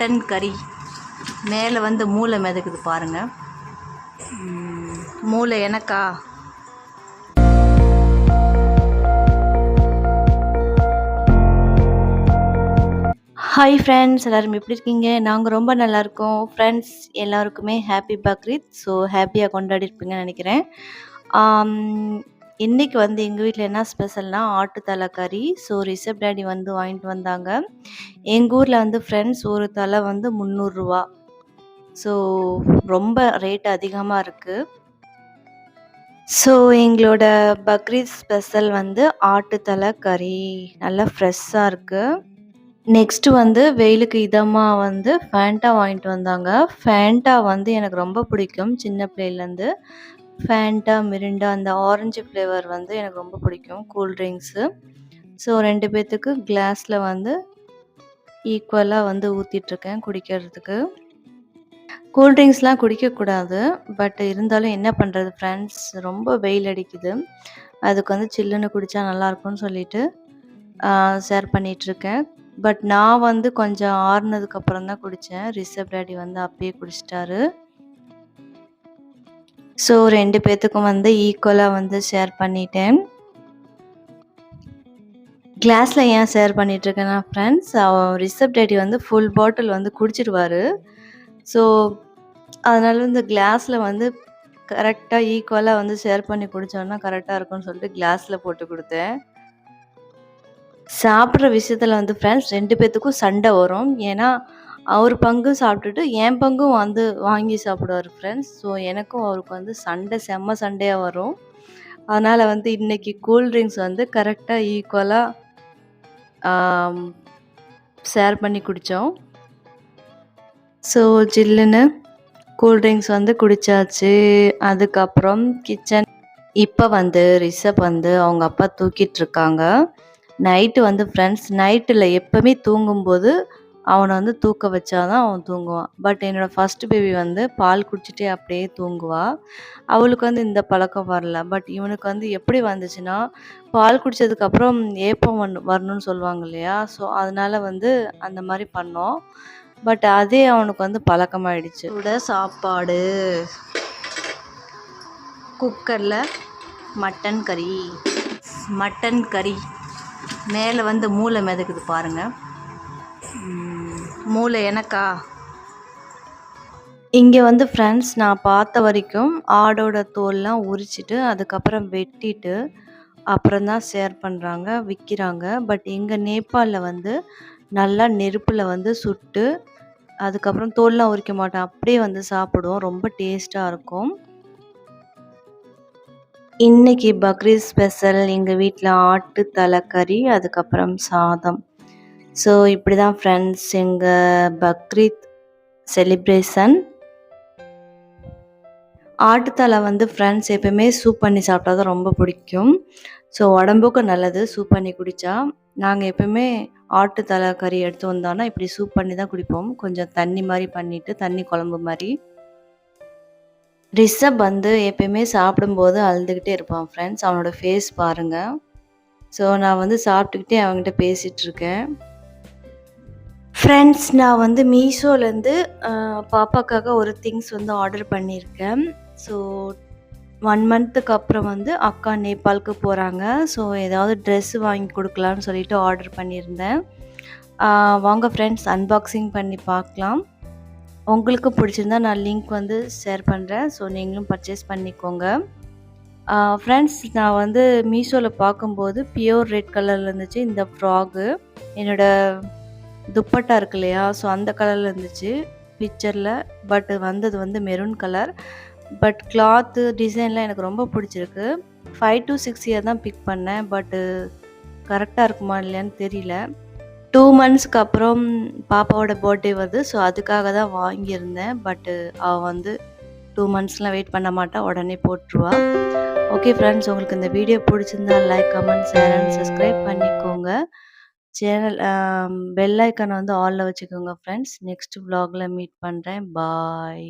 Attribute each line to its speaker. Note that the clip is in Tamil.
Speaker 1: மட்டன் கறி. மேலே வந்து மூளை மிதக்குது பாருங்கள் மூளை எனக்கா? ஹாய் ஃப்ரெண்ட்ஸ் எல்லோரும் எப்படி இருக்கீங்க? நாங்கள் ரொம்ப நல்லாயிருக்கோம் ஃப்ரெண்ட்ஸ் எல்லாருக்குமே ஹாப்பி பக்ரீத். ஸோ ஹாப்பியாக கொண்டாடிருப்பீங்கன்னு நினைக்கிறேன். இன்றைக்கி வந்து எங்கள் வீட்டில் என்ன ஸ்பெஷல்னா ஆட்டு தலை கறி. ஸோ ரிஷப் டேடி வந்து வாங்கிட்டு வந்தாங்க. எங்கள் ஊரில் வந்து ஃப்ரெண்ட்ஸ் ஒரு தலை வந்து முந்நூறுரூவா ஸோ ரொம்ப ரேட் அதிகமாக இருக்குது ஸோ எங்களோட பக்ரீத் ஸ்பெஷல் வந்து ஆட்டு தலை கறி. நல்லா ஃப்ரெஷ்ஷாக இருக்குது நெக்ஸ்ட்டு வந்து வெயிலுக்கு இதமாக வந்து ஃபேண்டா வாங்கிட்டு வந்தாங்க. ஃபேண்டா வந்து எனக்கு ரொம்ப பிடிக்கும். சின்ன பிள்ளையிலேருந்து ஃபேண்டா மிரிண்டா அந்த ஆரஞ்சு ஃப்ளேவர் வந்து எனக்கு ரொம்ப பிடிக்கும் கூல் ட்ரிங்க்ஸு ஸோ ரெண்டு பேர்த்துக்கு கிளாஸில் வந்து ஈக்குவலாக வந்து ஊற்றிட்டுருக்கேன் குடிக்கிறதுக்கு. கூல் ட்ரிங்க்ஸ்லாம் குடிக்கக்கூடாது பட் இருந்தாலும் என்ன பண்ணுறது ஃப்ரெண்ட்ஸ் ரொம்ப வெயில் அடிக்குது. அதுக்கு வந்து சில்லுன்னு குடித்தா நல்லாயிருக்கும்னு சொல்லிட்டு ஷேர் பண்ணிகிட்ருக்கேன் பட் நான் வந்து கொஞ்சம் ஆறுனதுக்கு அப்புறம் தான் குடித்தேன் ரிஷப் டேடி வந்து அப்பயே குடிச்சிட்டாரு. ஸோ ரெண்டு பேர்த்துக்கும் வந்து ஈக்குவலாக வந்து ஷேர் பண்ணிட்டேன். கிளாஸில் ஏன் ஷேர் பண்ணிகிட்ருக்கேன்னா ஃப்ரெண்ட்ஸ் ரிஷப் டேடி வந்து ஃபுல் பாட்டில் வந்து குடிச்சிடுவார். ஸோ அதனால இந்த கிளாஸில் வந்து கரெக்டாக ஈக்குவலாக வந்து ஷேர் பண்ணி குடித்தோன்னா கரெக்டாக இருக்கும்னு சொல்லிட்டு கிளாஸில் போட்டு கொடுத்தேன். சாப்பிட்ற விஷயத்தில் வந்து ஃப்ரெண்ட்ஸ் ரெண்டு பேர்த்துக்கும் சண்டை வரும். ஏன்னா அவர் பங்கும் சாப்பிட்டுட்டு என் பங்கும் வந்து வாங்கி சாப்பிடுவார் ஃப்ரெண்ட்ஸ் ஸோ எனக்கும் அவருக்கு வந்து சண்டை செம்ம சண்டையாக வரும். அதனால் வந்து இன்றைக்கி கூல்ட்ரிங்க்ஸ் வந்து கரெக்டாக ஈக்குவலாக ஷேர் பண்ணி குடித்தோம் ஸோ ஜில்லுன்னு கூல்ட்ரிங்க்ஸ் வந்து குடித்தாச்சு அதுக்கப்புறம் கிச்சன் இப்போ வந்து ரிஷப் வந்து அவங்க அப்பா தூக்கிட்டு இருக்காங்க. நைட்டு வந்து ஃப்ரெண்ட்ஸ் நைட்டில் எப்போவுமே தூங்கும்போது அவனை வந்து தூக்க வச்சாதான் அவன் தூங்குவான். பட் என்னோடய ஃபஸ்ட் பேபி வந்து பால் குடிச்சிட்டே அப்படியே தூங்குவா. அவளுக்கு வந்து இந்த பழக்கம் வரல. பட் இவனுக்கு வந்து எப்படி வந்துச்சுன்னா பால் குடித்ததுக்கப்புறம் ஏப்பம் வந் வரணும்னு சொல்லுவாங்க இல்லையா? ஸோ அதனால் வந்து அந்த மாதிரி பண்ணோம். பட் அதே அவனுக்கு வந்து பழக்கமாயிடுச்சு. கூட சாப்பாடு. குக்கரில் மட்டன் கறி. மட்டன் கறி. மேலே வந்து மூளை மிதக்குது பாருங்கள் மூளை எனக்கா? இங்கே வந்து ஃப்ரெண்ட்ஸ் நான் பார்த்த வரைக்கும் ஆடோட தோல்லாம் உரிச்சிட்டு அதுக்கப்புறம் வெட்டிட்டு அப்புறம் தான் ஷேர் பண்ணுறாங்க விற்கிறாங்க பட் எங்கள் நேபாளில் வந்து நல்லா நெருப்பில் வந்து சுட்டு அதுக்கப்புறம் தோல்லாம் உரிக்க மாட்டோம் அப்படியே வந்து சாப்பிடுவோம். ரொம்ப டேஸ்ட்டாக இருக்கும். இன்றைக்கி பக்ரீத் ஸ்பெஷல் எங்கள் வீட்டில் ஆட்டு தலைக்கறி அதுக்கப்புறம் சாதம். ஸோ இப்படி தான் ஃப்ரெண்ட்ஸ் எங்கள் பக்ரீத் செலிப்ரேஷன் ஆட்டுத்தலை வந்து ஃப்ரெண்ட்ஸ் எப்பயுமே சூப் பண்ணி சாப்பிட்டா தான் ரொம்ப பிடிக்கும். ஸோ உடம்புக்கும் நல்லது சூப் பண்ணி குடித்தா நாங்கள் எப்பயுமே ஆட்டுத்தலை கறி எடுத்து வந்தோன்னா இப்படி சூப் பண்ணி தான் குடிப்போம். கொஞ்சம் தண்ணி மாதிரி பண்ணிவிட்டு தண்ணி குழம்பு மாதிரி. ரிஷப் வந்து எப்பயுமே சாப்பிடும்போது அழுதுகிட்டே இருப்பான் ஃப்ரெண்ட்ஸ் அவனோட ஃபேஸ் பாருங்கள் ஸோ நான் வந்து சாப்பிட்டுக்கிட்டே அவங்ககிட்ட பேசிகிட்ருக்கேன் ஃப்ரெண்ட்ஸ் நான் வந்து மீஷோலேருந்து பாப்பாக்காக ஒரு திங்ஸ் வந்து ஆர்டர் பண்ணியிருக்கேன் ஸோ ஒன் மந்த்துக்கு அப்புறம் வந்து அக்கா நேபாளுக்கு போகிறாங்க ஸோ ஏதாவது ட்ரெஸ் வாங்கி கொடுக்கலான்னு சொல்லிட்டு ஆர்டர் பண்ணியிருந்தேன். வாங்க ஃப்ரெண்ட்ஸ் அன்பாக்சிங் பண்ணி பார்க்கலாம். உங்களுக்கு பிடிச்சிருந்தா நான் லிங்க் வந்து ஷேர் பண்ணுறேன் ஸோ நீங்களும் பர்ச்சேஸ் பண்ணிக்கோங்க. ஃப்ரெண்ட்ஸ் நான் வந்து மீஷோவில் பார்க்கும்போது பியோர் ரெட் கலரில் இருந்துச்சு. இந்த ஃப்ராகு என்னோடய துப்பட்டா இருக்கு இல்லையா? ஸோ அந்த கலரில் இருந்துச்சு. பிக்சரில் பட் வந்தது வந்து மெரூன் கலர் பட் கிளாத்து டிசைன்லாம் எனக்கு ரொம்ப பிடிச்சிருக்கு. ஃபைவ் டு சிக்ஸ் இயர் தான் பிக் பண்ணேன். பட்டு கரெக்டாக இருக்குமா இல்லையான்னு தெரியல. டூ மந்த்ஸ்க்கு அப்புறம் பாப்பாவோட பர்த்டே வருது. ஸோ அதுக்காக தான் வாங்கியிருந்தேன். பட்டு அவள் வந்து டூ மந்த்ஸ்லாம் வெயிட் பண்ண மாட்டா. உடனே போட்டுருவா. ஓகே ஃப்ரெண்ட்ஸ் உங்களுக்கு இந்த வீடியோ பிடிச்சிருந்தா like comment share and subscribe பண்ணிக்கோங்க. சேனல் பெல் ஐக்கானை வந்து ஆலில் வச்சுக்கோங்க ஃப்ரெண்ட்ஸ் நெக்ஸ்ட் வ்ளாகில் மீட் பண்ணுறேன் பாய்